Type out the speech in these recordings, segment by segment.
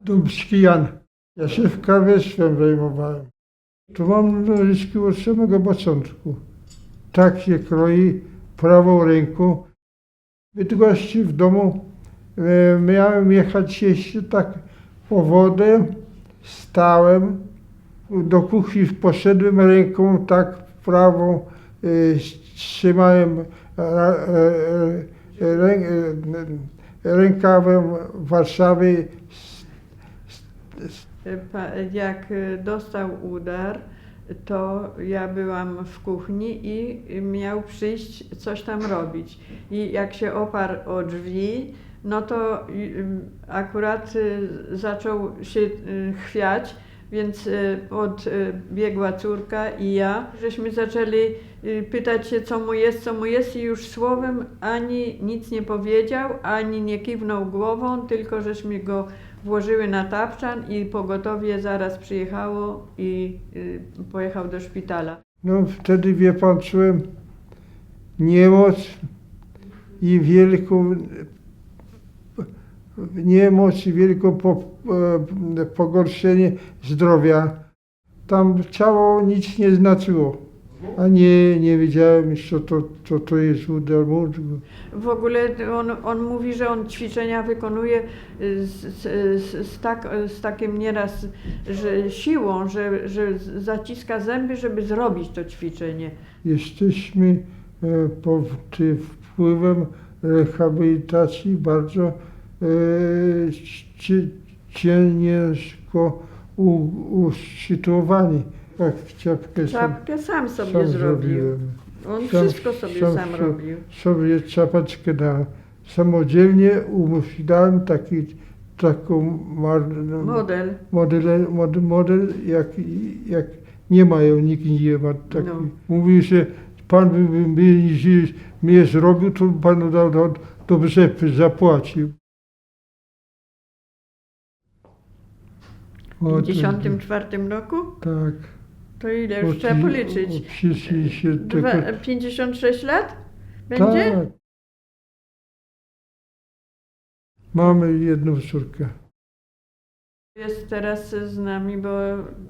Dubski Jan. Ja się w kawiestwem zajmowałem. Tu mam nożyczki od samego początku. Tak się kroi prawą ręką. Bydgoszczy w domu e, miałem jechać jeszcze tak po wodę. Stałem, do kuchni poszedłem ręką tak prawą, e, trzymałem e, e, e, rę, e, rękawem Warszawy Jak y, dostał udar, to ja byłam w kuchni i miał przyjść coś tam robić. I jak się oparł o drzwi, no to y, akurat y, zaczął się y, chwiać, więc y, podbiegła córka i ja, żeśmy zaczęli y, pytać się, co mu jest, co mu jest i już słowem ani nic nie powiedział, ani nie kiwnął głową, tylko żeśmy go włożyły na tapczan i pogotowie zaraz przyjechało i y, pojechał do szpitala. No wtedy wie pan czułem niemoc i wielką niemoc i wielką po, e, pogorszenie zdrowia. Tam ciało nic nie znaczyło. A nie, nie wiedziałem co to, co to jest udar mózgu. W ogóle on, on mówi, że on ćwiczenia wykonuje z, z, z, tak, z takim nieraz że siłą, że, że zaciska zęby, żeby zrobić to ćwiczenie. Jesteśmy e, pod wpływem rehabilitacji bardzo e, ciężko usytuowani. Tak, czapkę sam, Czapkę sam sobie sam zrobił. zrobiłem. On Sam- wszystko sobie sam sam się- robił. Sobie czapeczkę na samodzielnie umyślałem taki, taką mar, Model. model, model, model jak, jak nie mają, nikt nie ma taki. No. Mówi, że pan by, by, jeśli mnie zrobił, to panu da, da, dobrze zapłacił. W O, 54 roku? Tak. To ile już trzeba policzyć? o, Wszyscy się Dwa, tylko... 56 lat? Będzie? Tak. Mamy jedną córkę. Jest teraz z nami, bo,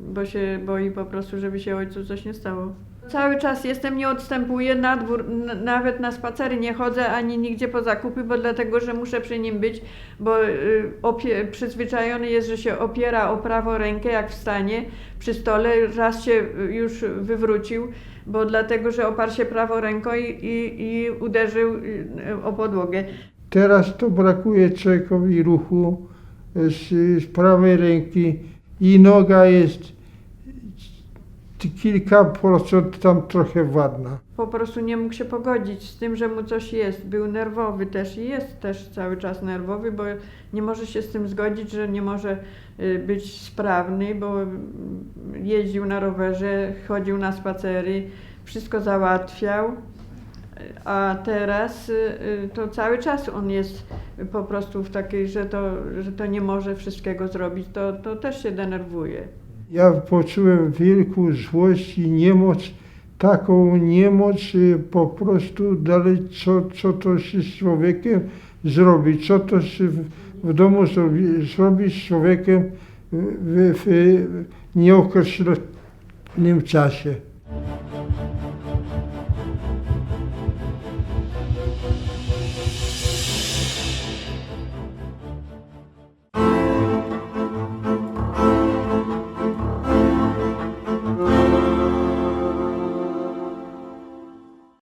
bo się boi po prostu, żeby się ojcu coś nie stało. Cały czas jestem, nie odstępuję na dwór, nawet na spacery nie chodzę ani nigdzie po zakupy, bo dlatego, że muszę przy nim być, bo y, opie, przyzwyczajony jest, że się opiera o prawą rękę jak wstanie przy stole. Raz się y, już wywrócił, bo dlatego, że oparł się prawą ręką i, i, i uderzył y, o podłogę. Teraz to brakuje człowiekowi ruchu z, z prawej ręki i noga jest kilka procent tam trochę wadna. po prostu nie mógł się pogodzić z tym, że mu coś jest. Był nerwowy też i jest też cały czas nerwowy, bo nie może się z tym zgodzić, że nie może y, być sprawny, bo mm, jeździł na rowerze, chodził na spacery, wszystko załatwiał. A teraz y, y, to cały czas on jest po prostu w takiej, że to, że to nie może wszystkiego zrobić, to, to też się denerwuje. Ja poczułem wielką złość i niemoc, taką niemoc y, po prostu dalej, co, co to się z człowiekiem zrobi, co to się w, w domu zrobi, zrobi z człowiekiem w, w, w nieokreślonym czasie.